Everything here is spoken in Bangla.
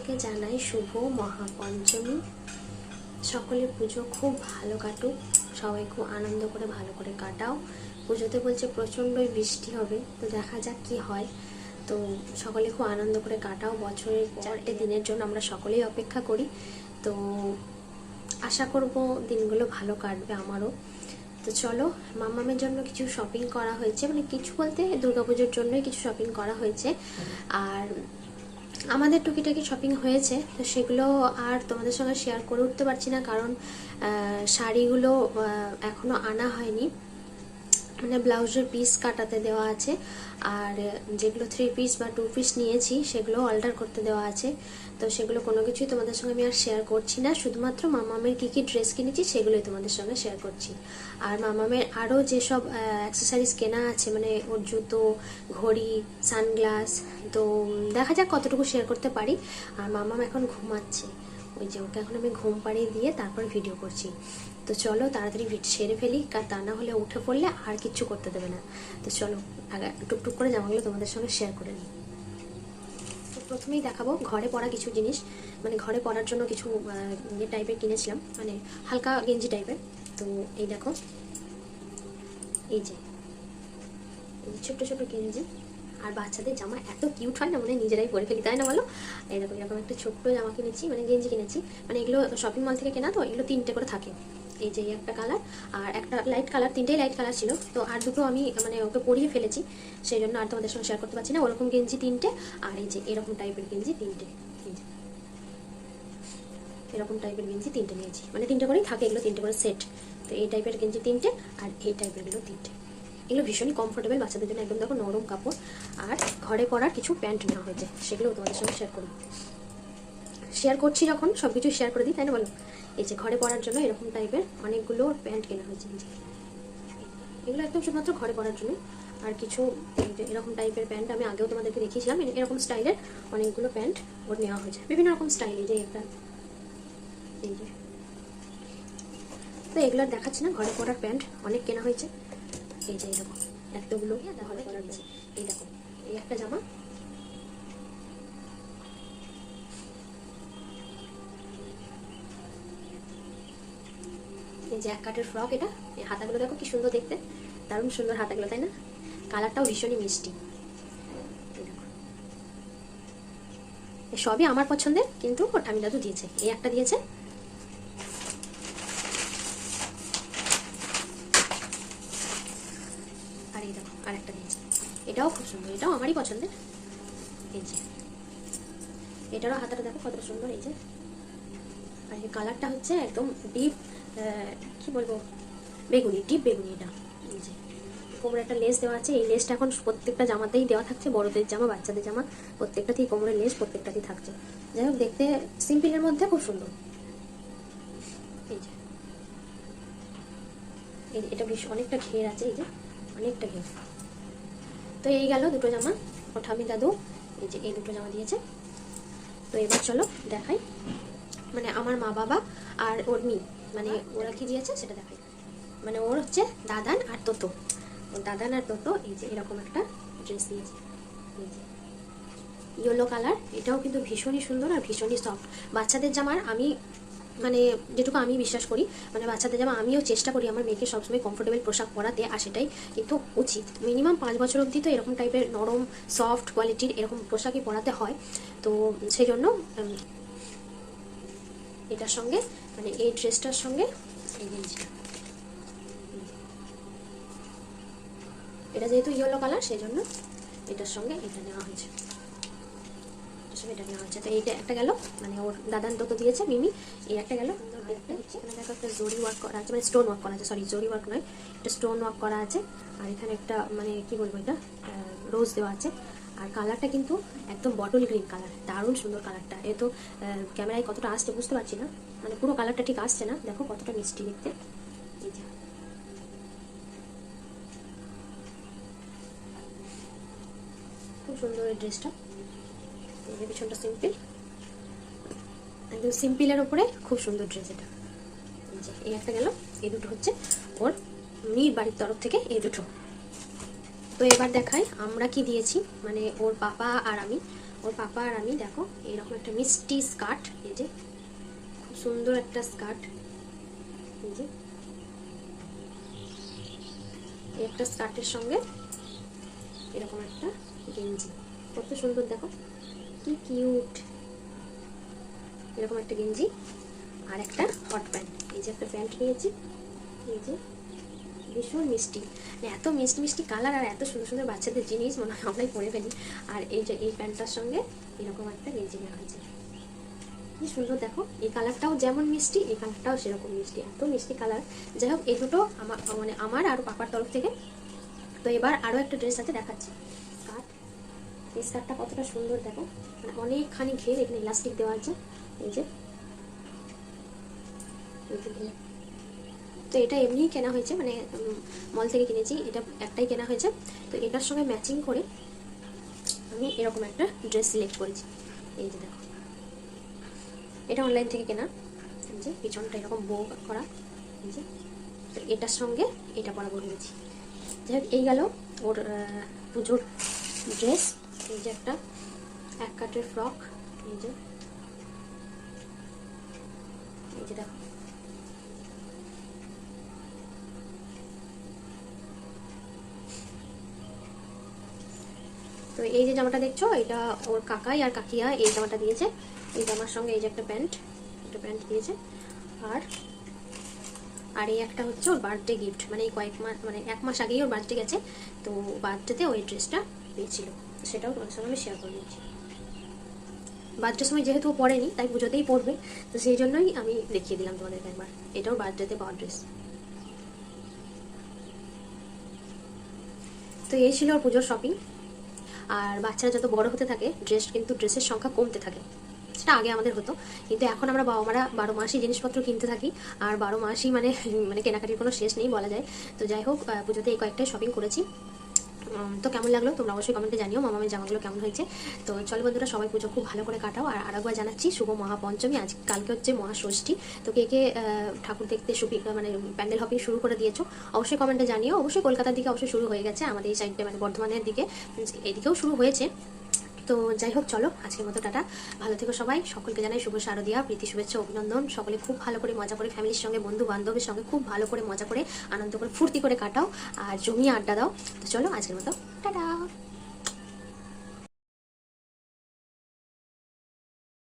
সকলকে জানাই শুভ মহাপঞ্চমী। সকলে পুজো খুব ভালো কাটুক, সবাই খুব আনন্দ করে ভালো করে কাটাও। পুজোতে বলছে প্রচণ্ডই বৃষ্টি হবে, তো দেখা যাক কি হয়। তো সকলে খুব আনন্দ করে কাটাও, বছরের চারটে দিনের জন্য আমরা সকলেই অপেক্ষা করি। তো আশা করব দিনগুলো ভালো কাটবে আমারও। তো চলো, মামামের জন্য কিছু শপিং করা হয়েছে মানে কিছু বলতে দুর্গাপুজোর জন্যই কিছু শপিং করা হয়েছে। আর আমাদের টুকিটাকি শপিং হয়েছে, তো সেগুলো আর তোমাদের সঙ্গে শেয়ার করে উঠতে পারছি না কারণ শাড়িগুলো এখনও এখনও আনা হয়নি। মানে ব্লাউজের পিস কাটাতে দেওয়া আছে। আর যেগুলো থ্রি পিস বা টু পিস নিয়েছি, সেগুলো অল্টার করতে দেওয়া আছে। তো সেগুলো কোনো কিছুই তোমাদের সঙ্গে আমি আর শেয়ার করছি না। শুধুমাত্র মামামের কী কী ড্রেস কিনেছি, সেগুলোই তোমাদের সঙ্গে শেয়ার করছি। আর মামামের আরও যেসব অ্যাক্সেসারিজ কেনা আছে মানে ওর জুতো, ঘড়ি সানগ্লাস তো দেখা যাক কতটুকু শেয়ার করতে পারি। আর মামাম এখন ঘুমাচ্ছে। ওই যে ওকে এখন আমি ঘুম পাড়িয়ে দিয়ে তারপর ভিডিও করছি। তো চলো তাড়াতাড়ি সেরে ফেলি কার তা না হলে উঠে পড়লে আর কিচ্ছু করতে দেবে না। তো চলো, আগে টুকটুক করে জামাগুলো তোমাদের সঙ্গে শেয়ার করে নিই। প্রথমেই দেখাবো ঘরে পরা কিছু জিনিস। মানে ঘরে পরার জন্য কিছু ইয়ে টাইপের কিনেছিলাম। মানে হালকা গেঞ্জি টাইপের তো এই দেখো এই যে ছোট্ট ছোট্ট গেঞ্জি। আর বাচ্চাদের জামা এত কিউট হয় না মানে নিজেরাই পরে ফেলি, তাই না বলো? এরকম এরকম একটা ছোট্ট জামা কিনেছি মানে গেঞ্জি কিনেছি মানে এগুলো শপিং মল থেকে কেনা, তো এগুলো তিনটে করে থাকে। এই যে একটা কালার আর একটা লাইট কালার তিনটেই লাইট কালার ছিল, তো আর দুটো আমি মানে ওকে পরিয়ে ফেলেছি, সেই জন্য আর তোমাদের সঙ্গে শেয়ার করতে পারছি না, ওরকম গেঞ্জি তিনটে, আর এই যে এরকম টাইপের গেঞ্জি তিনটে এরকম টাইপের গেঞ্জি তিনটে নিয়েছি মানে তিনটে করেই থাকে, এগুলো তিনটে করে সেট তো এই টাইপের গেঞ্জি তিনটে, আর এই টাইপেরগুলো তিনটে। এগুলো ভীষণই কমফোর্টেবল বাচ্চাদের জন্য একদম দেখো নরম কাপড়। আর ঘরে পরার কিছু প্যান্ট নেওয়া হয়েছে, সেগুলো তোমাদের সঙ্গে শেয়ার করব। শেয়ার করছি যখন সব কিছু শেয়ার করে দিই, তাই না বলো? এই যে ঘরে পরার জন্য এরকম টাইপের অনেকগুলো প্যান্ট কেনা হয়েছে এগুলো একদম শুধুমাত্র ঘরে পরার জন্য। আর কিছু এরকম টাইপের প্যান্ট আমি আগেও তোমাদেরকে দেখিয়েছিলাম এরকম স্টাইলের অনেকগুলো প্যান্ট ওর নেওয়া হয়েছে। বিভিন্ন রকম স্টাইল এই যে একটা, এই যে। তো এগুলো দেখাচ্ছি না, ঘরে পরার প্যান্ট অনেক কেনা হয়েছে। এই যে এরকম এতগুলো ঘরে পরার প্যান্ট এই দেখো, এই একটা জামা। এই যে কাটের ফ্রক এটা। এই হাতাগুলো দেখো কি সুন্দর দেখতে। দারুণ সুন্দর হাতাগুলো, তাই না? কালারটাও ভীষণই মিষ্টি। দেখো। সবই আমার পছন্দের, কিন্তু ঠামি দাদু দিয়েছে। এই একটা দিয়েছে আর এই দেখো আর একটা এটাও খুব সুন্দর এটাও আমারই পছন্দের। এই যে এটারও হাতাটা দেখো কতটা সুন্দর এই যে। আর এই কালারটা হচ্ছে একদম ডিপ কি বলব বেগুনি ডিপ বেগুনি এটা। এই যে কোমরে একটা লেস দেওয়া আছে এই লেসটা এখন প্রত্যেকটা জামাতেই দেওয়া থাকছে বড়দের জামা বাচ্চাদের জামা প্রত্যেকটাতেই কোমরের লেস প্রত্যেকটাতেই থাকছে। যাই হোক দেখতে সিম্পলের মধ্যে খুব সুন্দর। এই যে, এটা বেশ অনেকটা ঘের আছে এই যে। অনেকটা ঘের তো এই গেল দুটো জামা। ও ঠামি দাদু, এই যে এই দুটো জামা দিয়েছে। তো এবার চলো দেখাই। মানে আমার মা বাবা আর ওর মি মানে ওরা কি দিয়েছে সেটা দেখাই। মানে ওর হচ্ছে দাদান আর তোতো। ওর দাদান আর তোতো, এই যে এরকম একটা ড্রেস দিয়েছে। এই যে। ইয়েলো কালার এটাও কিন্তু ভীষণই সুন্দর আর ভীষণই সফট বাচ্চাদের জামার আমি মানে যেটুকু আমি বিশ্বাস করি মানে বাচ্চাদের যেমন আমিও চেষ্টা করি আমার মেয়েকে সবসময় কমফোর্টেবল পোশাক পরাতে, আর সেটাই কিন্তু উচিত। মিনিমাম পাঁচ বছর অবধি তো এরকম টাইপের নরম সফট কোয়ালিটির এরকম পোশাকই পরাতে হয়। তো সেই জন্য এটার সঙ্গে মানে এই ড্রেসটার সঙ্গে এটা যেহেতু ইয়েলো কালার সেই জন্য এটার সঙ্গে এটা নেওয়া হয়েছে। সঙ্গে এটা নেওয়া হয়েছে তো এইটা একটা গেল মানে ওর দাদান তো দিয়েছে, মিমি। এই একটা গেল। একটা হচ্ছে দেখো একটা জরি ওয়ার্ক করা আছে মানে স্টোন ওয়ার্ক করা আছে সরি জরি ওয়ার্ক নয় এটা স্টোন ওয়ার্ক করা আছে। আর এখানে একটা মানে কি বলব এটা রোজ দেওয়া আছে। আর কালারটা কিন্তু একদম বটল গ্রিন কালার দারুণ সুন্দর কালারটা এ তো ক্যামেরায় কতটা আসছে বুঝতে পারছি না মানে পুরো কালারটা ঠিক আসছে না। দেখো কতটা মিষ্টি দেখতে। খুব সুন্দর এই ড্রেসটা যে পিছনটা সিম্পল একদম সিম্পলের ওপরে খুব সুন্দর ড্রেস এটা। এই একটা গেল, এই দুটো হচ্ছে ওর মেয়ের বাড়ির তরফ থেকে এই দুটো। তো এবার দেখাই আমরা কি দিয়েছি। মানে ওর পাপা আর আমি, ওর পাপা আর আমি, দেখো এইরকম একটা মিষ্টি স্কার্ট এই যে, খুব সুন্দর একটা স্কার্ট এই যে একটা স্কার্টের সঙ্গে এরকম একটা গেঞ্জি। কত সুন্দর, দেখো। কি কিউট এরকম একটা গেঞ্জি আর একটা হট প্যান্ট এই যে একটা প্যান্ট নিয়েছি। এই যে ভীষণ মিষ্টি। মানে এত মিষ্টি মিষ্টি কালার আর এত সুন্দর সুন্দর বাচ্চাদের জিনিস মনে হয় আমরাই পরে ফেলি। আর এই যে, এই প্যান্টটার সঙ্গে এরকম একটা গেঞ্জি নেওয়া হয়েছে। কি সুন্দর দেখো। এই কালারটাও যেমন মিষ্টি, এই কালারটাও সেরকম মিষ্টি। এত মিষ্টি কালার যাই হোক, এই দুটো আমার মানে আমার আর পাপার তরফ থেকে। তো এবার আরও একটা ড্রেস আছে দেখাচ্ছি। স্কার্টটা কতটা সুন্দর, দেখো। মানে অনেকখানি ঘের এখানে ইলাস্টিক দেওয়া আছে। এই যে। এই। তো এটা এমনিই কেনা হয়েছে মানে মল থেকে কিনেছি। এটা একটাই কেনা হয়েছে। তো এটার সঙ্গে ম্যাচিং করে আমি এরকম একটা ড্রেস সিলেক্ট করেছি। এই যে দেখো। এটা অনলাইন থেকে কেনা। এই যে, পিছনটা এরকম বো করা। এই যে। তো এটার সঙ্গে এটা পরা ভেবেছি যাই হোক, এই গেল ওর পুজোর ড্রেস এই যে একটা, এক কাটের ফ্রক, এই যে। এই যে দেখো। তো এই যে জামাটা দেখছ, এটা ওর কাকাই আর কাকিয়া এই জামাটা দিয়েছে। এই জামার সঙ্গে এই যে একটা প্যান্ট একটা প্যান্ট দিয়েছে। আর আর এই একটা হচ্ছে ওর বার্থডে গিফট মানে এই কয়েক মাস মানে এক মাস আগেই ওর বার্থডে গেছে, তো বার্থডেতে ওই ড্রেসটা পেয়েছিল। সেটাও তোমার সঙ্গে আমি শেয়ার করে দিচ্ছি। বার্থডের সময় যেহেতু পড়েনি, তাই পুজোতেই পড়বে। তো সেই জন্যই আমি দেখিয়ে দিলাম তোমাদেরকে একবার। এটাও বার্থডেতে পাওয়ার ড্রেস তো এই ছিল ওর পুজোর শপিং আর বাচ্চারা যত বড় হতে থাকে ড্রেস কিন্তু ড্রেসের সংখ্যা কমতে থাকে। সেটা আগে আমাদের হতো। কিন্তু এখন আমরা বাবা মারা বারো মাসই জিনিসপত্র কিনতে থাকি। আর বারো মাসই মানে মানে কেনাকাটির কোনো শেষ নেই বলা যায়। তো যাই হোক পুজোতে এই কয়েকটাই শপিং করেছি। তো কেমন লাগল? তোমরা অবশ্যই কমেন্টে জানিও। মামামের জামাগুলো কেমন হয়েছে? তো চলো বন্ধুরা, সবাই পুজো খুব ভালো করে কাটাও। আর আরেকবার জানাচ্ছি, শুভ মহাপঞ্চমী। আজ কালকে হচ্ছে মহাষষ্ঠী। তো কে কে ঠাকুর দেখতে শুপি মানে প্যান্ডেল হপিং শুরু করে দিয়েছ, অবশ্যই কমেন্টে জানিও। অবশ্যই কলকাতার দিকে অবশ্যই শুরু হয়ে গেছে আমাদের এই সাইডটা মানে বর্ধমানের দিকে। এদিকেও শুরু হয়েছে। তো যাই হোক, চলো, আজকের মতো টাটা। ভালো থেকো সবাই। সকলকে জানাই শুভ শারদিয়া, প্রীতি শুভেচ্ছা, অভিনন্দন। সকলে খুব ভালো করে মজা করে ফ্যামিলির সঙ্গে বন্ধু বান্ধবের সঙ্গে খুব ভালো করে মজা করে, আনন্দ করে, ফুর্তি করে কাটাও। আর জমিয়ে আড্ডা দাও। তো চলো, আজকের মতো, টাটা।